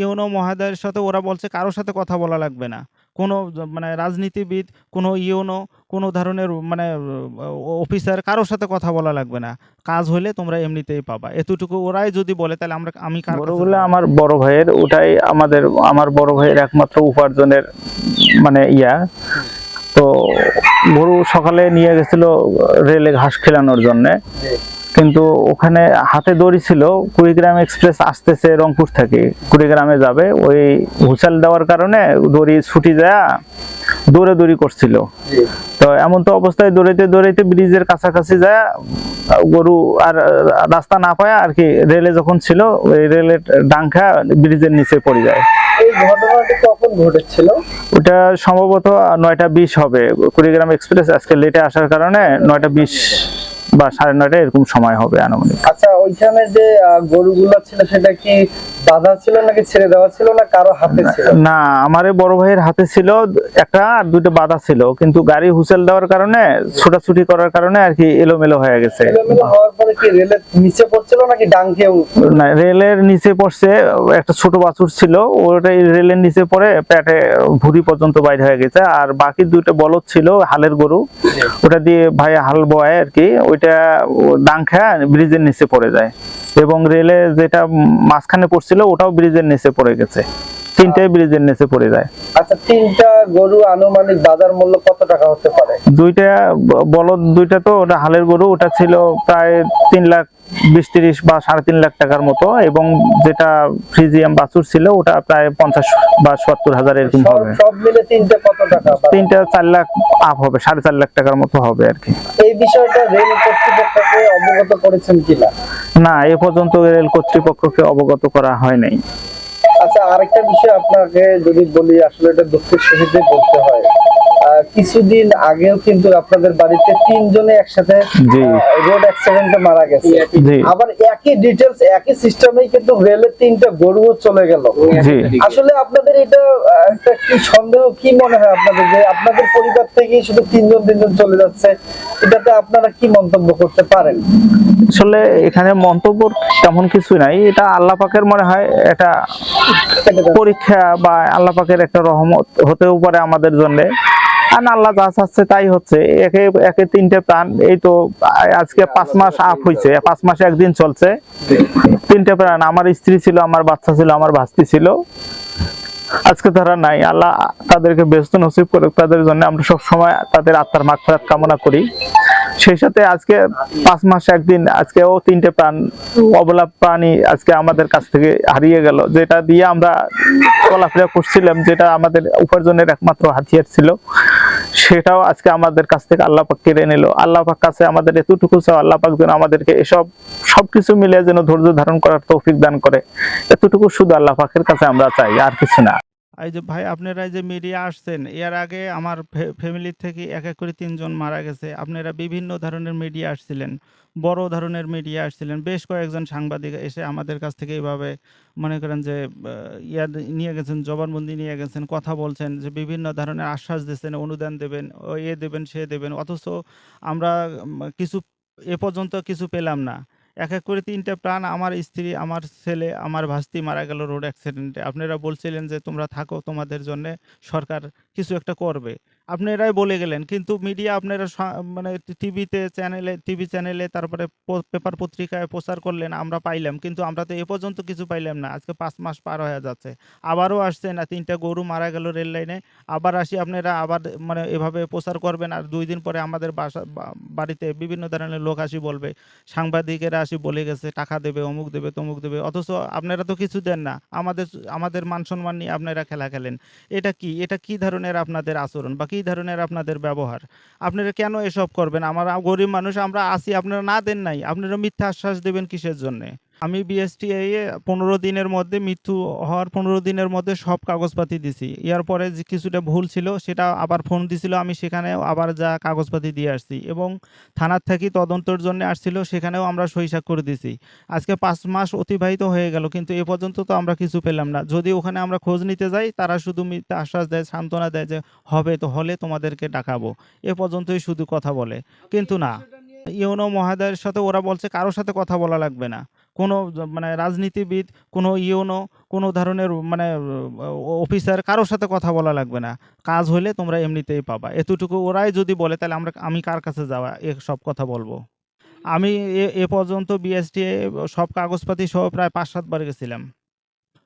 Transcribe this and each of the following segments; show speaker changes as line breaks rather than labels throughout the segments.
YONO মহোদয়ের সাথে ওরা বলছে কারোর সাথে কথা বলা লাগবে না। কোনো মানে রাজনীতিবিদ কোনো ইউনো কোনো ধরনের মানে অফিসার কারোর সাথে কথা বলা লাগবে না। কাজ হলে তোমরা এমনিতেই পাবা। এতটুকু ওরাই যদি বলে তাহলে আমরা আমি
গরুগুলো আমার বড় ভাইয়ের ওটাই আমাদের আমার বড় ভাইয়ের একমাত্র উপার্জনের মানে ইয়া। তো গরু সকালে নিয়ে গেছিল রেলে ঘাস খেলানোর জন্য। কিন্তু ওখানে হাতে দড়ি ছিল কুড়িগ্রাম এক্সপ্রেস আসতেছে রংপুর থেকে। কুড়িগ্রামে যাবে ওই হুসাল দেওয়ার কারণে দড়ি ছুটি যায় দৌড়ে দৌড়ি করছিল। তো এমন তো অবস্থায় দৌড়াইতে দৌড়াইতে ব্রিজের কাছাকাছি যায় গরু আর রাস্তা না পায় আর কি রেলে যখন ছিল ওই রেলের ডাঙ্কা ব্রিজের নিচে পড়ে যায়।
এই কখন ঘটেছিল?
ওটা সম্ভবত নয়টা বিশ হবে। কুড়িগ্রাম এক্সপ্রেস আজকে লেটে আসার কারণে নয়টা বিশ বা সাড়ে নয়টা এরকম সময় হবে আনুমানিক।
আচ্ছা ওইখানে যে গরুগুলো ছিল সেটা কি বাধা ছিল নাকি ছেড়ে দেওয়া ছিল না কারও হাতে ছিল?
না আমার বড় ভাইয়ের হাতে ছিল একটা আর দুটো বাধা ছিল। কিন্তু গাড়ি হুসেল দেওয়ার কারণে ছোটাছুটি করার কারণে আর কি এলোমেলো হয়ে গেছে।
এলোমেলো হওয়ার পরে কি রেলের নিচে পড়ছিল নাকি ডাঙ্কে
না রেলের নিচে পড়ছে একটা ছোট বাছুর ছিল ওটাই রেলের নিচে পড়ে পেটে ভুঁড়ি পর্যন্ত বাইরে হয়ে গেছে। আর বাকি দুইটা বলদ ছিল হালের গরু ওটা দিয়ে ভাই হাল বয় আর কি ওইটা ডাংখা ব্রিজের নিচে পড়ে যায়। এবং রেলে যেটা মাঝখানে পড়ছিল ওটাও ব্রিজের নিচে পড়ে গেছে। তিনটাই ব্রিজের নিচে পড়ে যায়।
আচ্ছা তিনটা গরু আনুমানিক বাজার মূল্য কত টাকা হতে পারে?
দুইটা বলদ দুইটা তো ওটা হালের গরু ওটা ছিল প্রায় তিন লাখ বিশ তিরিশ বা সাড়ে তিন লাখ টাকার মতো এবং যেটা ফ্রিজিয়াম বাছুর ছিল ওটা প্রায় পঞ্চাশ বা সত্তর হাজার এরকম হবে।
সব মিলে তিনটা কত টাকা?
তিনটা চার লাখ আপ হবে সাড়ে চার লাখ টাকার মতো হবে আর কি।
এই বিষয়টা রেল কর্তৃপক্ষকে অবগত করেছেন কিনা?
না, এ পর্যন্ত রেল কর্তৃপক্ষকে অবগত করা হয় নাই
আচ্ছা আরেকটা বিষয় আপনাকে যদি বলি, আসলে এটা দুঃখের সহিতে বলতে হয়। কিছুদিন আগেও কিন্তু আপনাদের বাড়িতে তিনজনে একসাথে রোড অ্যাক্সিডেন্টে মারা গেছে। আবার একই ডিটেলস একই সিস্টেমেই কিন্তু রেলের তিনটা গরুও চলে গেল। আসলে আপনাদের এটা একটা কি সন্দেহ কি মনে হয় আপনাদের যে আপনাদের পরিবার থেকে শুধু তিনজন তিনজন চলে যাচ্ছে? এটাতে আপনারা কি মন্তব্য করতে পারেন?
আসলে এখানে মন্তব্য তেমন কিছু নাই। এটা আল্লাহ পাকের মনে হয় এটা পরীক্ষা বা আল্লাহ পাকের একটা রহমত হতেও পারে আমাদের জন্য। আর আল্লাহ যা চাচ্ছে তাই হচ্ছে। একে একে তিনটে প্রাণ। এই তো আজকে পাঁচ মাস আপ হয়েছে পাঁচ মাসে একদিন চলছে। তিনটে প্রাণ। আমার স্ত্রী ছিল, আমার বাচ্চা ছিল, আমার ভাস্তি ছিল। আজকে তারা নাই। আল্লাহ তাদেরকে ব্যস্ত নসিব করে তাদের জন্য আমরা সব সময় তাদের আত্মার মাগফিরাত কামনা করি। সেই সাথে আজকে পাঁচ মাস একদিন আজকেও তিনটে প্রাণ অবলা প্রাণী আজকে আমাদের কাছ থেকে হারিয়ে গেল। যেটা দিয়ে আমরা চলাফেরা করছিলাম, যেটা আমাদের উপার্জনের একমাত্র হাতিয়ার ছিল। সেটাও আজকে আমাদের কাছ থেকে আল্লাহ পাক কেড়ে নিল। আল্লাহ পাক কাছে আমাদের এতটুকু চাও আল্লাহ পাক যেন আমাদেরকে এসব সব কিছু মিলে যেন ধৈর্য ধারণ করার তৌফিক দান করে। এতটুকু শুধু আল্লাহ পাকের কাছে আমরা চাই, আর কিছু না।
এই যে ভাই, আপনারা যে মিডিয়া আসছেন, এর আগে আমার ফ্যামিলির থেকে এক এক করে তিনজন মারা গেছে। আপনারা বিভিন্ন ধরনের মিডিয়া আসছিলেন, বড় ধরনের মিডিয়া আসছিলেন। বেশ কয়েকজন সাংবাদিক এসে আমাদের কাছ থেকে এইভাবে মনে করেন যে ইয়া নিয়ে গেছেন, জবানবন্দি নিয়ে গেছেন, কথা বলছেন, যে বিভিন্ন ধরনের আশ্বাস দিচ্ছেন, অনুদান দেবেন, ও, এ দেবেন, সে দেবেন। অথচ আমরা কিছু, এ পর্যন্ত কিছু পেলাম না। এক এক করে তিনটা প্রাণ আমার স্ত্রী, আমার ছেলে, আমার ভাস্তি মারা গেল রোড অ্যাক্সিডেন্টে আপনারা বলছিলেন যে তোমরা থাকো তোমাদের জন্য, সরকার কিছু একটা করবে। আপনারাই বলে গেলেন, কিন্তু মিডিয়া আপনারা মানে টিভিতে চ্যানেলে টিভি চ্যানেলে তারপরে পেপার পত্রিকায় প্রচার করলেন, আমরা পাইলাম, কিন্তু আমরা তো এ পর্যন্ত কিছু পাইলাম না, আজকে পাঁচ মাস পার হয়ে যাচ্ছে। আবারও আসছে না, তিনটা গরু মারা গেল রেল লাইনে, আবার আসি আপনারা, আবার মানে এভাবে প্রচার করবেন, আর দুই দিন পরে আমাদের বাসা বাড়িতে বিভিন্ন ধরনের লোক আসি বলবে, সাংবাদিকেরা আসি বলে গেছে, টাকা দেবে, অমুক দেবে, তমুক দেবে, অথচ আপনারা তো কিছু দেন না, আমাদের আমাদের মান সম্মান নিয়ে আপনারা খেলা খেলেন। এটা কি এটা কি ধরনের আপনাদের আচরণ, বা কি ধরনের আপনাদের ব্যবহার? আপনারা কেন এসব করবেন? আমরা গরিব মানুষ, আমরা আসি আপনারা না দেন নাই। আপনারা মিথ্যা আশ্বাস দেবেন কিসের জন্যে? আমি বিএসটিআই এ পনেরো দিনের মধ্যে মৃত্যু হওয়ার পনেরো দিনের মধ্যে সব কাগজপাতি দিছি। ইয়ার পরে যে কিছুটা ভুল ছিল, সেটা আবার ফোন দিছিল, আমি সেখানেও আবার যা কাগজপাতি দিয়ে আসছি এবং থানার থেকে তদন্তের জন্য আসছিল, সেখানেও আমরা সই করে দিছি। আজকে পাঁচ মাস অতিবাহিত হয়ে গেল, কিন্তু এ পর্যন্ত তো আমরা কিছু পেলাম না। যদি ওখানে আমরা খোঁজ নিতে যাই, তারা শুধু আশ্বাস দেয়, সান্ত্বনা দেয় যে হবে তো হলে তোমাদেরকে ডাকাবো। এ পর্যন্তই শুধু কথা বলে। কিন্তু না। ইউনো মহোদয়ের সাথে ওরা বলছে কারোর সাথে কথা বলা লাগবে না। কোনো মানে রাজনীতিবিদ, কোনো ইউনো, কোনো ধরনের মানে অফিসার কারোর সাথে কথা বলা লাগবে না। কাজ হলে তোমরা এমনিতেই পাবা। এতটুকু ওরাই যদি বলে, তাহলে আমরা, আমি কার কাছে যাওয়া, এ সব কথা বলব? আমি এ- পর্যন্ত বিএসটিএ সব কাগজপাতি সহ প্রায় পাঁচ সাতবার গেছিলাম।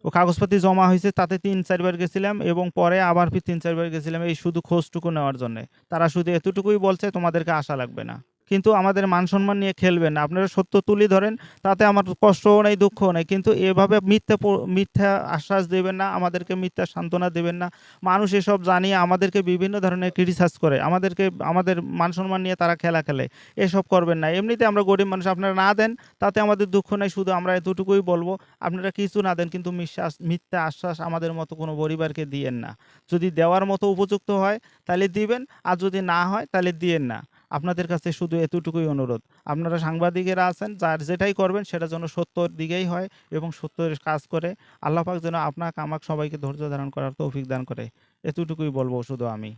ও কাগজপাতি জমা হয়েছে, তাতে তিন চারবার গেছিলাম এবং পরে আবার তিন চারবার গেছিলাম এই শুধু খোঁজটুকু নেওয়ার জন্য। তারা শুধু এতটুকুই বলছে, তোমাদেরকে আশা লাগবে না। কিন্তু আমাদের মান সম্মান নিয়ে খেলবেন না। আপনারা সত্য তুলি ধরেন, তাতে আমার কষ্টও নেই, দুঃখও নেই। কিন্তু এভাবে মিথ্যা মিথ্যা আশ্বাস দেবেন না, আমাদেরকে মিথ্যা সান্ত্বনা দেবেন না। মানুষ এসব জানিয়ে আমাদেরকে বিভিন্ন ধরনের ক্রিটিসাইজ করে। আমাদেরকে, আমাদের মান সম্মান নিয়ে তারা খেলা খেলে। এসব করবেন না। এমনিতে আমরা গরিব মানুষ, আপনারা না দেন, তাতে আমাদের দুঃখ নেই। শুধু আমরা এতটুকুই বলব, আপনারা কিছু না দেন, কিন্তু বিশ্বাস মিথ্যা আশ্বাস আমাদের মতো কোনো পরিবারকে দিয়েন না। যদি দেওয়ার মতো উপযুক্ত হয়, তাহলে দিবেন, আর যদি না হয়, তাহলে দিয়েন না। আপনাদের কাছে শুধু এতটুকুই অনুরোধ। আপনারা সাংবাদিকেরা আছেন, যার যেটাই করবেন সেটা যেন সত্যর দিকেই হয় এবং সত্যের কাজ করে। আল্লাহাক যেন আপনাকে, আমাকে সবাইকে ধৈর্য ধারণ করার তৌফিক দান করে। এতটুকুই বলব শুধু আমি।